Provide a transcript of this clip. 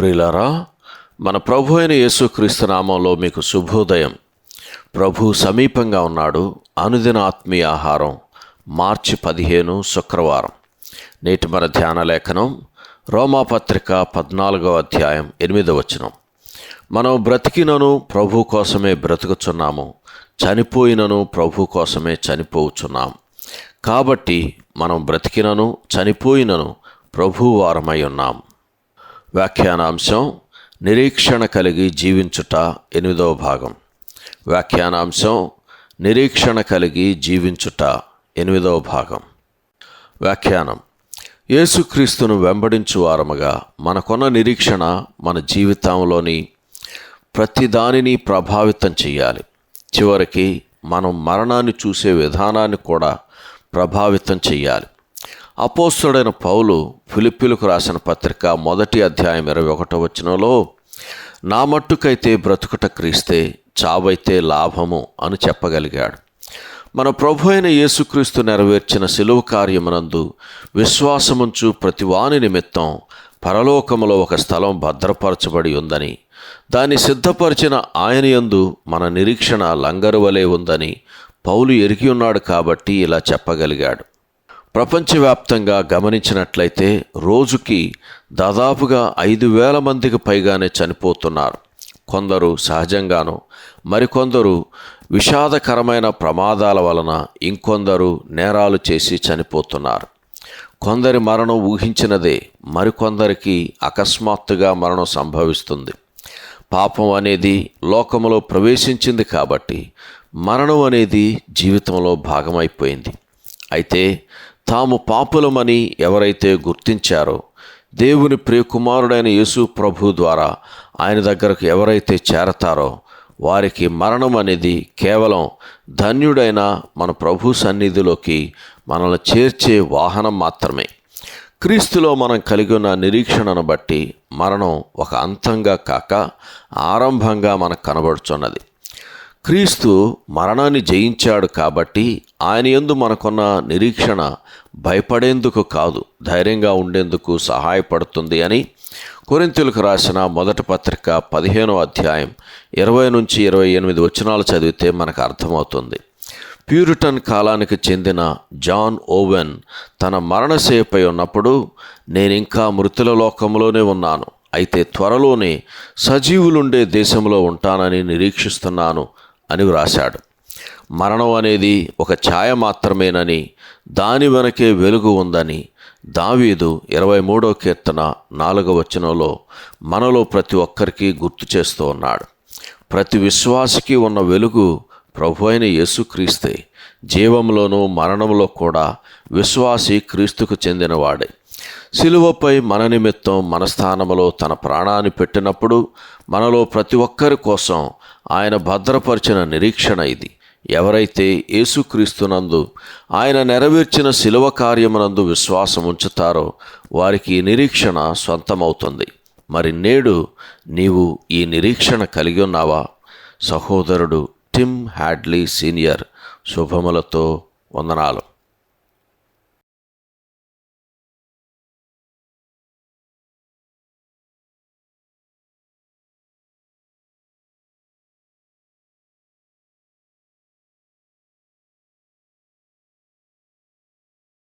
ప్రియులారా మన ప్రభు అయిన యేసుక్రీస్తు నామంలో మీకు శుభోదయం. ప్రభు సమీపంగా ఉన్నాడు. అనుదిన ఆత్మీయ ఆహారం మార్చి పదిహేను శుక్రవారం. నేటి మన ధ్యాన లేఖనం రోమాపత్రిక పద్నాలుగవ అధ్యాయం ఎనిమిదవ వచనం. మనం బ్రతికినను ప్రభు కోసమే బ్రతుకుచున్నాము చనిపోయినను ప్రభు కోసమే చనిపోవుచున్నాం. కాబట్టి మనం బ్రతికినను చనిపోయినను ప్రభువారమై ఉన్నాం. వ్యాఖ్యానాంశం నిరీక్షణ కలిగి జీవించుట ఎనిమిదవ భాగం. వ్యాఖ్యానాంశం నిరీక్షణ కలిగి జీవించుట ఎనిమిదవ భాగం. వ్యాఖ్యానం. యేసుక్రీస్తును వెంబడించు వారముగా మనకున్న నిరీక్షణ మన జీవితంలోని ప్రతిదానిని ప్రభావితం చేయాలి చివరికి మనం మరణాన్ని చూసే విధానాన్ని కూడా ప్రభావితం చేయాలి అపోస్తుడైన పౌలు ఫిలిప్పీలకు రాసిన పత్రిక మొదటి అధ్యాయం ఇరవై ఒకటో వచనంలో నా మట్టుకైతే బ్రతుకుట క్రీస్తే చావైతే లాభము అని చెప్పగలిగాడు. మన ప్రభు అయిన యేసుక్రీస్తు నెరవేర్చిన సెలువు కార్యమునందు విశ్వాసముంచు ప్రతివాని నిమిత్తం పరలోకములో ఒక స్థలం భద్రపరచబడి ఉందని దాన్ని సిద్ధపరిచిన ఆయన యందు మన నిరీక్షణ లంగరు వలె ఉందని పౌలు ఎరిగి ఉన్నాడు కాబట్టి ఇలా చెప్పగలిగాడు. ప్రపంచవ్యాప్తంగా గమనించినట్లయితే రోజుకి దాదాపుగా ఐదు వేల మందికి పైగానే చనిపోతున్నారు. కొందరు సహజంగాను మరికొందరు విషాదకరమైన ప్రమాదాల వలన ఇంకొందరు నేరాలు చేసి చనిపోతున్నారు. కొందరి మరణం ఊహించినదే మరికొందరికి అకస్మాత్తుగా మరణం సంభవిస్తుంది. పాపం అనేది లోకంలో ప్రవేశించింది కాబట్టి మరణం అనేది జీవితంలో భాగమైపోయింది. అయితే తాము పాపులమని ఎవరైతే గుర్తించారో దేవుని ప్రియకుమారుడైన యేసు ప్రభు ద్వారా ఆయన దగ్గరకు ఎవరైతే చేరతారో వారికి మరణం అనేది కేవలం ధన్యుడైన మన ప్రభు సన్నిధిలోకి మనల్ని చేర్చే వాహనం మాత్రమే. క్రీస్తులో మనం కలిగి ఉన్న నిరీక్షణను బట్టి మరణం ఒక అంతంగా కాక ఆరంభంగా మనకు కనబడుచున్నది. క్రీస్తు మరణాన్ని జయించాడు కాబట్టి ఆయన యందు మనకున్న నిరీక్షణ భయపడేందుకు కాదు ధైర్యంగా ఉండేందుకు సహాయపడుతుంది అని కొరింతలకు రాసిన మొదటి పత్రిక పదిహేనో అధ్యాయం ఇరవై నుంచి ఇరవై ఎనిమిది వచనాలు చదివితే మనకు అర్థమవుతుంది. ప్యూరిటన్ కాలానికి చెందిన జాన్ ఓవెన్ తన మరణసేపై ఉన్నప్పుడు నేను ఇంకా మృతుల లోకంలోనే ఉన్నాను అయితే త్వరలోనే సజీవులుండే దేశంలో ఉంటానని నిరీక్షిస్తున్నాను అని వ్రాశాడు. మరణం అనేది ఒక ఛాయ మాత్రమేనని దాని వెనకే వెలుగు ఉందని దావీదు ఇరవై మూడో కీర్తన నాలుగవ వచనంలో మనలో ప్రతి ఒక్కరికి గుర్తు చేస్తూ ఉన్నాడు. ప్రతి విశ్వాసికి ఉన్న వెలుగు ప్రభు అయిన యేసుక్రీస్తే జీవంలోనూ మరణంలో కూడా విశ్వాసి క్రీస్తుకు చెందినవాడే. శిలువపై మన నిమిత్తం మన స్థానములో తన ప్రాణాన్ని పెట్టినప్పుడు మనలో ప్రతి ఒక్కరి కోసం ఆయన భద్రపరిచిన నిరీక్షణ ఇది. ఎవరైతే యేసుక్రీస్తునందు ఆయన నెరవేర్చిన శిలువ కార్యమునందు విశ్వాసం ఉంచుతారో వారికి ఈ నిరీక్షణ సొంతమవుతుంది మరి నేడు నీవు ఈ నిరీక్షణ కలిగి ఉన్నావా? సహోదరుడు టిమ్ హ్యాడ్లీ సీనియర్ శుభములతో వందనాలు.